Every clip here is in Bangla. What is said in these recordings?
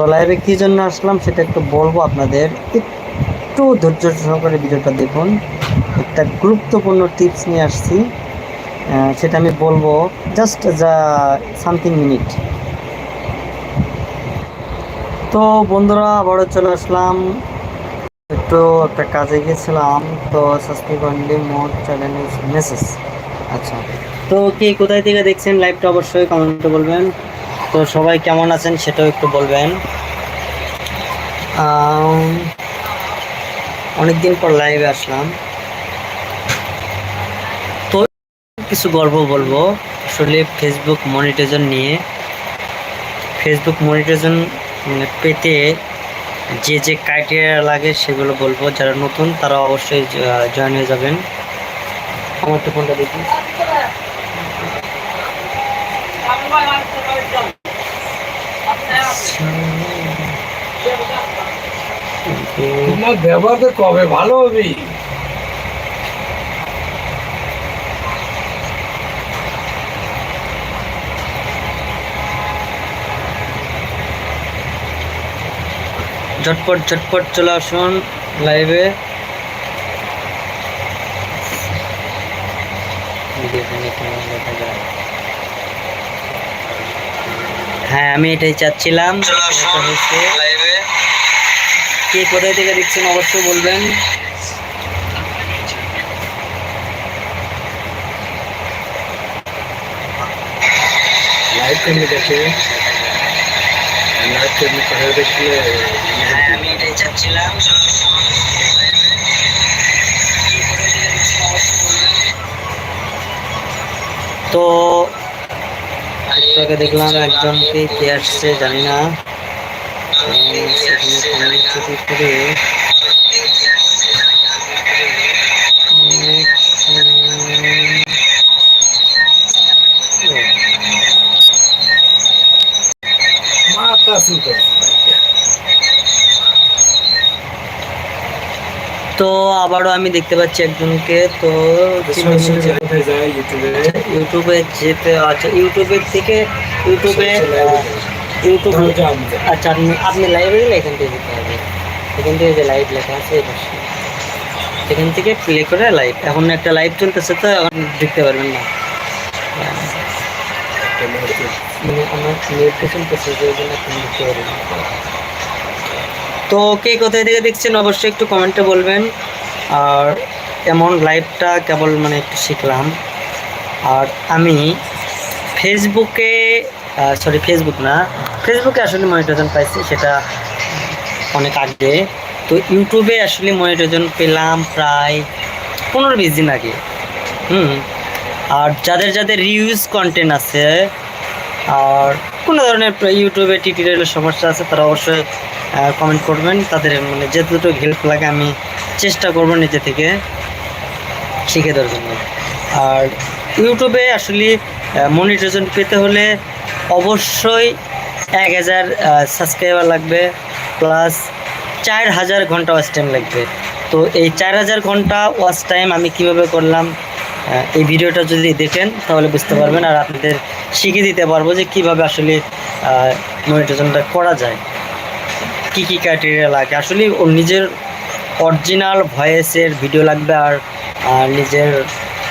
তো লাইভে কী জন্য আসলাম সেটা একটু বলব আপনাদের। একটু ধৈর্য সহকারে ভিডিওটা দেখুন। একটা গুরুত্বপূর্ণ টিপস নিয়ে আসছি। সেটা আমি বলব জাস্ট যা সামথিং মিনিট তো বন্ধুরা, আবারও চলে আসলাম। একটু একটা কাজে গেছিলাম তো subscribe only more channel message আচ্ছা তো কে কোথায় থেকে দেখছেন লাইভটা অবশ্যই কমেন্টে বলবেন। তো সবাই কেমন আছেন সেটাও একটু বলবেন। অনেক দিন পর লাইভে আসলাম। তো কিছু গল্প বলব। আসলে ফেসবুক মনিটাইজেশন নিয়ে। ফেসবুক মনিটাইজেশন মানে পেতে যে যে ক্রাইটেরিয়া লাগে সেগুলো বলব। যারা নতুন তারা অবশ্যই জয়েন হয়ে যাবেন। আমার তো ফোনটা দেখি। ব্যবহার তো কবে ভালো হবে? ঝটপট ঝটপট চলে আসুন লাইভে হ্যাঁ আমি এটাই চাচ্ছিলাম। এটা হচ্ছে কে কোথায় থেকে দেখছেন অবশ্যই বলবেন। লাইভ কেমনি দেখে? লাইভ কেমনি কোথায় দেখলে? আমি এটাই চাচ্ছিলাম। তো একটু দেখলাম একজনকে কে আসছে জানি না। সেখানে comment করে। মাথা তো আবারও আমি দেখতে পাচ্ছি একজনকে তো। ইউটিউবে ইউটিউবে যেতে আচ্ছা ইউটিউবের থেকে ইউটিউবে ইউটিউব আচ্ছা আপনি আপনি লাইভে গেলে এখান থেকে যেতে হবে। এখান থেকে যে লাইভ লেখা আছে এখান থেকে প্লে করে লাইভ এখন একটা লাইভ চলতেছে তো এখন দেখতে পারবেন না। মানে আমার নেটটা চলতেছে যে দেখতে পারবেন। তো কে কোথায় থেকে দেখছেন অবশ্যই একটু কমেন্টে বলবেন। আর এমন লাইভটা কেবল মানে একটু শিখলাম। আর আমি ফেসবুকে সরি ফেসবুক না ফেসবুকে আসলে মনিটাইজেশন পাইছি, সেটা অনেক আগে। তো ইউটিউবে আসলে মনিটাইজেশন পেলাম প্রায় পনেরো বিশ দিন আগে। হুম, আর যাদের যাদের রিউজ কন্টেন্ট আছে, আর কোনো ধরনের ইউটিউবে টিউটোরিয়ালের সমস্যা আছে, তারা অবশ্যই কমেন্ট করবেন। তাদের মানে যেটুকু হেল্প লাগে আমি চেষ্টা করব নিজে থেকে শিখে দেওয়ার জন্য। আর ইউটিউবে আসলে মনিটাইজেশন পেতে হলে অবশ্যই এক হাজার সাবস্ক্রাইবার লাগবে প্লাস চার হাজার ঘণ্টা ওয়াচ টাইম লাগবে। তো এই চার হাজার ঘণ্টা ওয়াচ টাইম আমি কীভাবে করলাম এই ভিডিওটা যদি দেখেন তাহলে বুঝতে পারবেন আর আপনাদের শিখিয়ে দিতে পারব যে কীভাবে আসলে মনিটাইজেশনটা করা যায়। কি কি ক্রাইটেরিয়া লাগে? আসলে ওর নিজের অরিজিনাল ভয়েসের ভিডিও লাগবে আর নিজের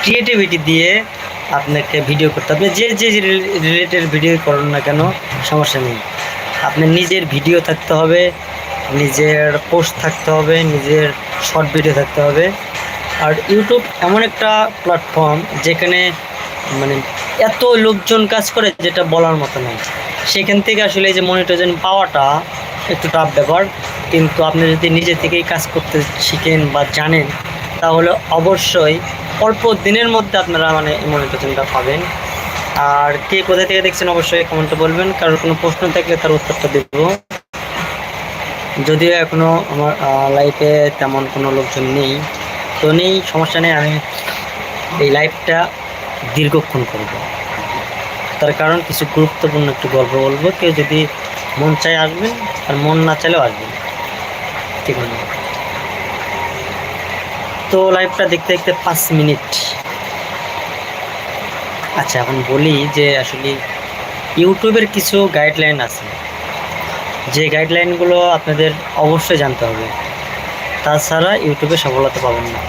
ক্রিয়েটিভিটি দিয়ে আপনাকে ভিডিও করতে হবে। যে যে রিলেটেড ভিডিও করুন না কেন, সমস্যা নেই। আপনার নিজের ভিডিও থাকতে হবে, নিজের পোস্ট থাকতে হবে, নিজের শর্ট ভিডিও থাকতে হবে। আর ইউটিউব এমন একটা প্ল্যাটফর্ম যেখানে মানে এত লোকজন কাজ করে যেটা বলার মতো নয়। সেখান থেকে আসলে এই যে মনিটাইজেশন পাওয়াটা একটু টাফ ব্যাপার কিন্তু আপনি যদি নিজে থেকেই কাজ করতে শিখেন বা জানেন, তাহলে অবশ্যই অল্প দিনের মধ্যে আপনারা মানে মনিটাইজেশনটা পাবেন। আর কে কোথা থেকে দেখছেন অবশ্যই কমেন্টে বলবেন কারোর কোনো প্রশ্ন থাকলে তার উত্তরটা দেব। যদিও এখনও আমার লাইফে তেমন কোনো লোকজন নেই। তো নেই, সমস্যা নেই, আমি এই লাইফটা দীর্ঘক্ষণ করব। তার কারণ কিছু গুরুত্বপূর্ণ একটু গল্প বলব। কেউ যদি মন চাই আসবেন আর মন না চাইলেও আসবেন ঠিক আছে। তো লাইভটা দেখতে দেখতে পাঁচ মিনিট। আচ্ছা এখন বলি যে আসলে ইউটিউবের কিছু গাইডলাইন আছে। যে গাইডলাইনগুলো আপনাদের অবশ্যই জানতে হবে। তাছাড়া ইউটিউবে সফলতা পাবেন না।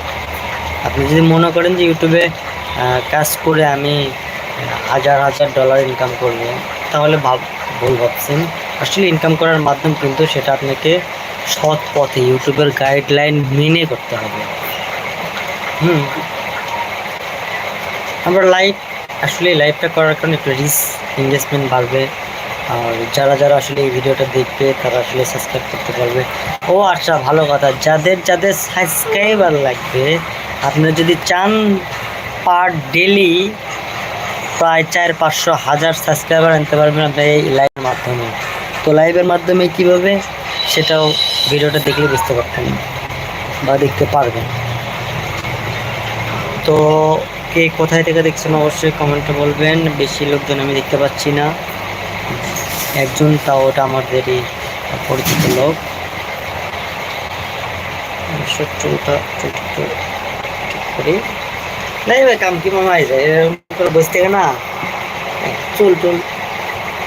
আপনি যদি মনে করেন যে ইউটিউবে কাজ করে আমি হাজার হাজার ডলার ইনকাম করব, তাহলে ভাব, ভুল ভাবছেন। আসলে ইনকাম করার মাধ্যম কিন্তু সেটা আপনাকে সৎ পথে ইউটিউবের গাইডলাইন মেনে করতে হবে। হুম। আমরা লাইভ আসলে লাইভটা করার কারণে একটু রিস্ক ইনভেস্টমেন্ট বাড়বে। আর যারা যারা আসলে এই ভিডিওটা দেখবে, তারা আসলে সাবস্ক্রাইব করতে পারবে। ও আচ্ছা ভালো কথা। যাদের যাদের সাবস্ক্রাইবার লাগবে, আপনারা যদি চান পার ডেলি প্রায় চার পাঁচশো হাজার সাবস্ক্রাইবার আনতে পারবেন আপনার এই লাইভের মাধ্যমে। তো লাইভের মাধ্যমে কীভাবে সেটাও ভিডিওটা দেখলে বুঝতে পারতেন বা দেখতে পারবেন। তো কে কোথায় থেকে দেখছেন অবশ্যই কমেন্টে বলবেন। বেশি লোকজন আমি দেখতে পাচ্ছি না। একজন তাও ওটা আমাদেরই পরিচিত লোক। ঠিক করি। ভাই কাম কি মামা আই যায় এরকম করে বসে না। চুল টুল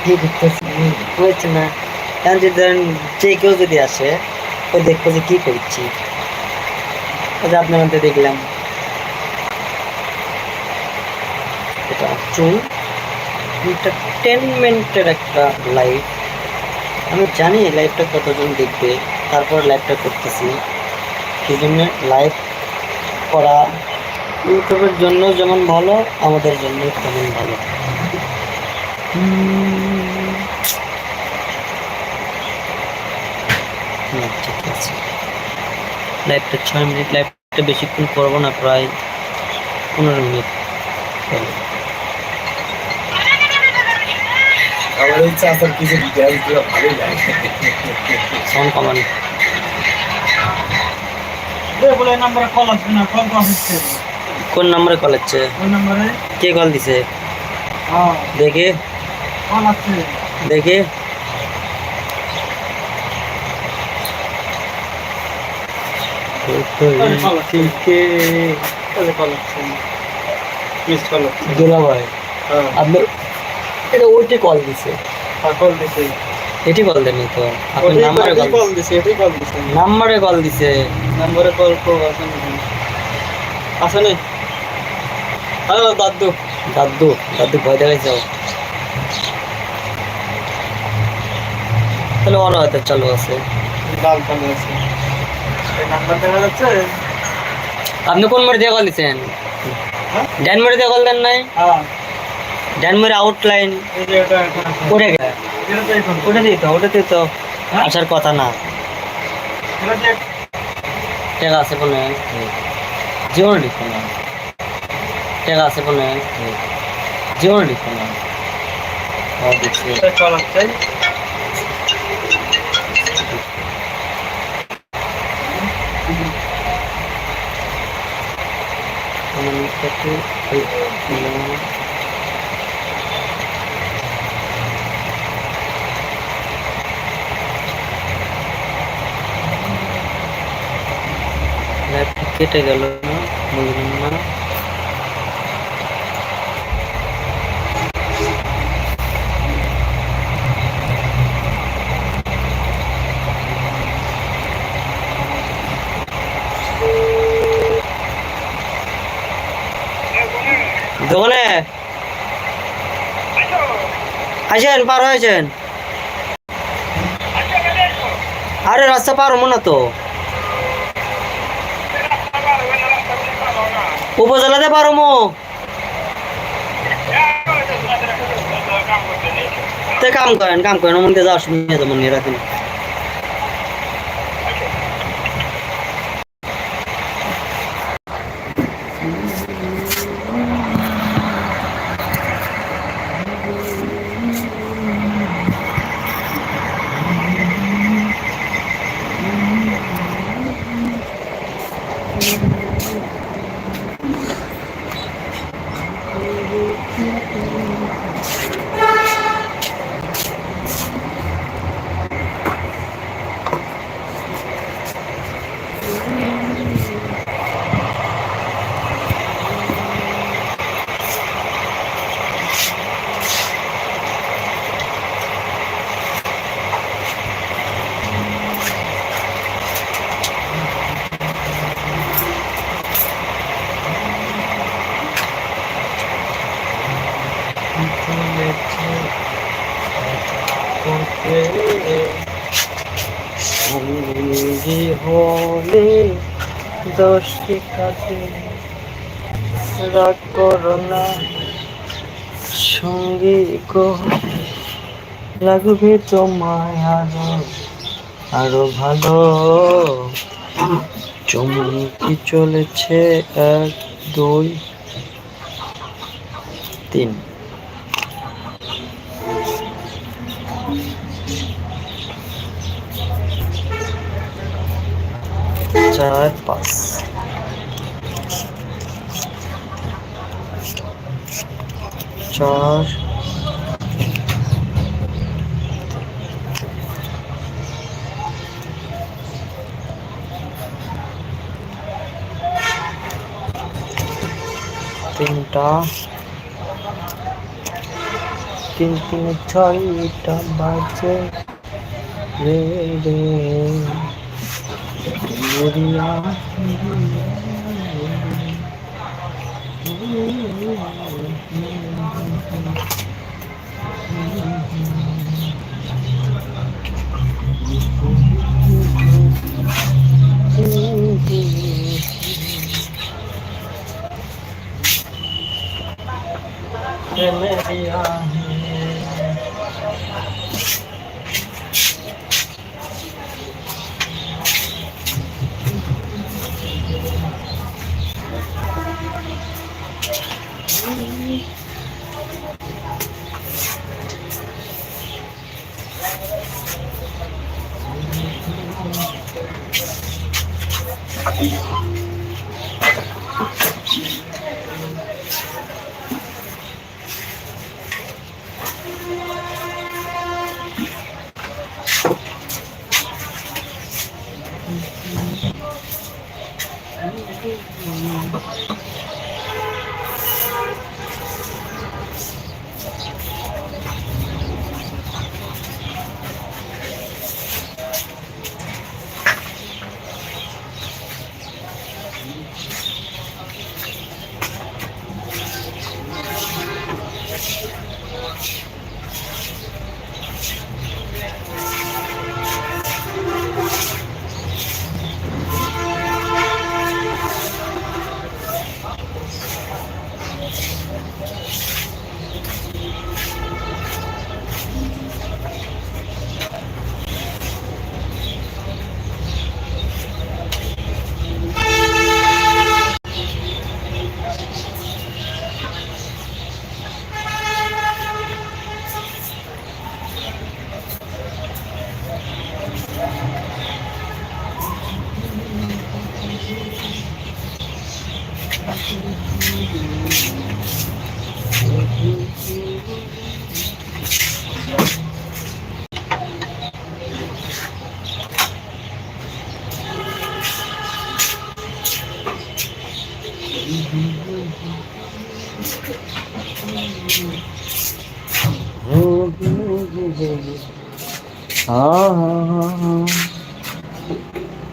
কি করতেছি হয়েছে না। এখন যদি ধরেন যে কেউ যদি আসে, ও দেখব যে কী করছি। যে আপনার মধ্যে দেখলাম। এটা চুল এন্টারটেনমেন্টের একটা লাইভ আমি জানি লাইভটা কতজন দেখবে, তারপর লাইভটা করতেছি। সেই জন্য? লাইভ করা ইউটিউবের জন্য যেমন ভালো, আমাদের জন্য তেমন ভালো হুম, না, ঠিক আছে লাইভটা ছয় মিনিট লাইভটা বেশিক্ষণ করব না প্রায় পনেরো মিনিট। আমার ইচ্ছা কিছু ভালোই লাগে। কমান। কোন নাম্বারে কল হচ্ছে কে কল দিছে? হ্যাঁ। দেখে। দেখে। হ্যাঁ। আপনি এটা ওইটি কল দিছে। কল দিছে। এটি কল দেননি তো? নাম্বারে কল কল দিছে এটাই কল দিছে। নাম্বারে কল দিছে। নাম্বারে কল হ্যালো দাদু। দাদু দাদু ভয় দেখাইছ তাহলে চালু আছে। কালো আছে এই নাম্বার দেখা যাচ্ছে আপনি কোন মারে দিয়ে কল? ড্যান মারে দিয়ে কল দেন নাই? ড্যান মারে আউটলাইন ওটা তো ওটা দিত ওটা হ্যাঁ? আসার কথা না। এটা আছে বলে জীবন লিখ না টাকা আছে বলে জীবন লিখ না ও দেখছি এটা কল আসছে আমার মুখটা একটু কেটে গেল না বুঝলাম না। আসেন, পার হয়েছেন। আরে, রাস্তা পার হব না তো। উপজেলাতে পার হব। কাম করেন কাম করেন। মনে যাওয়ার সময় তো, মনে রাখেন Mm-hmm. সঙ্গী হলে দশটি কাছে রাগ করো না সঙ্গী লাগবে তোমায় আরও আরও ভালো। চমকি চলেছে এক, দুই, তিন। চার পাঁচ। চার। তিনটা। তিন তিন ছয়টা বাজে। রে রে। Yeah. থাকি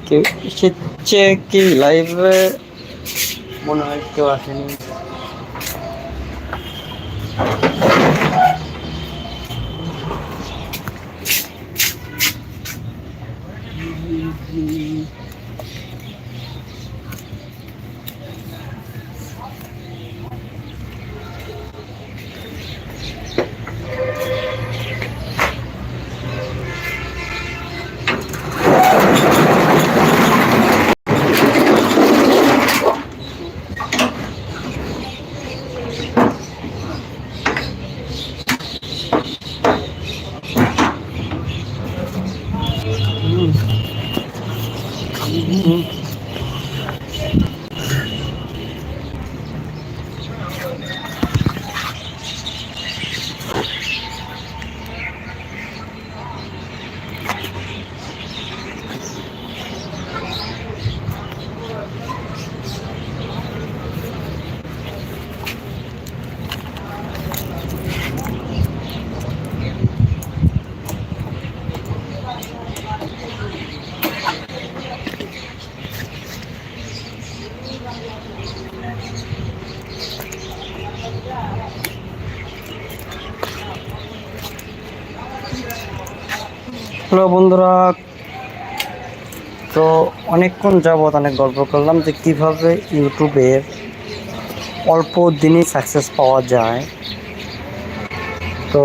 কেউ এসেছে কি লাইভে মনে হয় কেউ আসেনি। বন্ধুরা, তো অনেকক্ষণ যাবৎ অনেক গল্প করলাম যে কীভাবে ইউটিউবের অল্প দিনই সাকসেস পাওয়া যায়। তো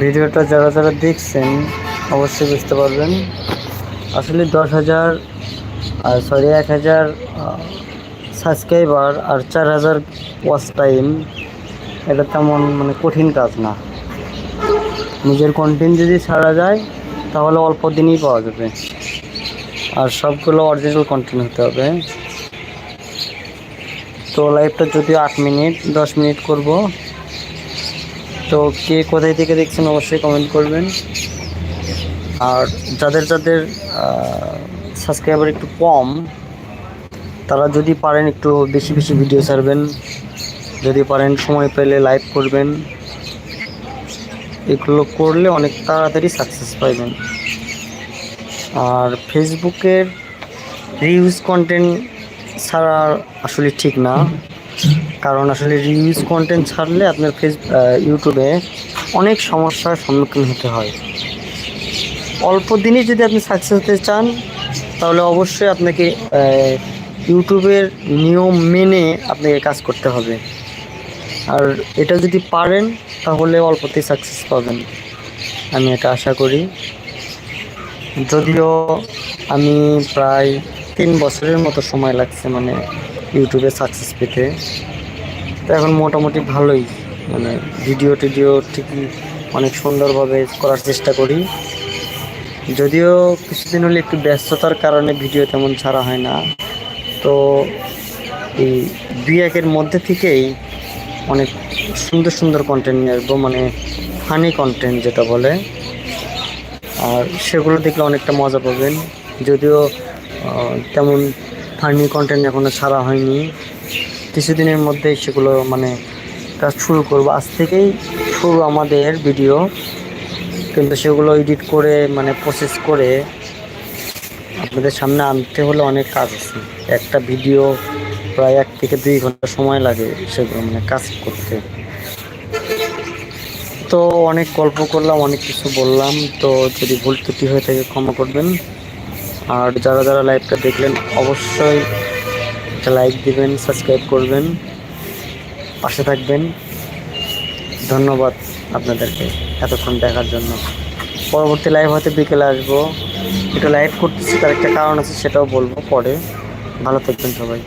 ভিডিওটা যারা যারা দেখছেন, অবশ্যই বুঝতে পারবেন। আসলে দশ হাজার সরি এক হাজার সাবস্ক্রাইবার আর চার হাজার ওয়াচ টাইম এটা তেমন মানে কঠিন কাজ না। নিজের কন্টেন্ট যদি ছাড়া যায়, তাহলে অল্প দিনই পাওয়া যাবে। আর সবগুলো অরিজিনাল কন্টেন্ট হতে হবে। তো লাইভটা যদি আট মিনিট, দশ মিনিট করব। তো কে কোথায় থেকে দেখছেন অবশ্যই কমেন্ট করবেন। আর যাদের যাদের সাবস্ক্রাইবার একটু কম, তারা যদি পারেন একটু বেশি বেশি ভিডিও ছাড়বেন। যদি পারেন সময় পেলে লাইভ করবেন। এগুলো করলে অনেক তাড়াতাড়ি সাকসেস পাইবেন। আর ফেসবুকের রিউজ কন্টেন্ট ছাড়া আসলে ঠিক না। কারণ আসলে রিউজ কন্টেন্ট ছাড়লে আপনার ফেস ইউটিউবে অনেক সমস্যার সম্মুখীন হতে হয়। অল্প দিনে যদি আপনি সাকসেস হতে চান, তাহলে অবশ্যই আপনাকে ইউটিউবের নিয়ম মেনে আপনাকে কাজ করতে হবে। আর এটা যদি পারেন তাহলে অল্পতেই সাকসেস পাবেন। আমি এটা আশা করি। যদিও আমি প্রায় তিন বছরের মতো সময় লাগছে মানে ইউটিউবে সাকসেস পেতে। তো এখন মোটামুটি ভালোই। মানে ভিডিও টিডিও ঠিকই অনেক সুন্দরভাবে করার চেষ্টা করি। যদিও কিছুদিন হলে একটু ব্যস্ততার কারণে ভিডিও তেমন ছাড়া হয় না। তো এই দুই একের মধ্যে থেকেই অনেক সুন্দর সুন্দর কন্টেন্ট নিয়ে আসব মানে ফানি কন্টেন্ট যেটা বলে। আর সেগুলো দেখলে অনেকটা মজা পাবেন। যদিও তেমন ফানি কন্টেন্ট এখনও ছাড়া হয়নি। কিছুদিনের মধ্যেই সেগুলো মানে কাজ শুরু করব। আজ থেকেই শুরু আমাদের ভিডিও কিন্তু সেগুলো এডিট করে মানে প্রসেস করে আপনাদের সামনে আনতে হলে অনেক কাজ আছে। একটা ভিডিও প্রায় এক থেকে দুই ঘণ্টা সময় লাগে সেগুলো মানে কাজ করতে। তো অনেক গল্প করলাম, অনেক কিছু বললাম। তো যদি ভুল ত্রুটি হয়ে থাকে ক্ষমা করবেন। আর যারা যারা লাইভটা দেখলেন, অবশ্যই একটা লাইক দিবেন, সাবস্ক্রাইব করবেন। পাশে থাকবেন। ধন্যবাদ আপনাদেরকে এতক্ষণ দেখার জন্য। পরবর্তী লাইভ হয়তো বিকেলে আসব। এটা লাইভ করতেছি, তার একটা কারণ আছে, সেটাও বলব পরে। ভালো থাকবেন সবাই।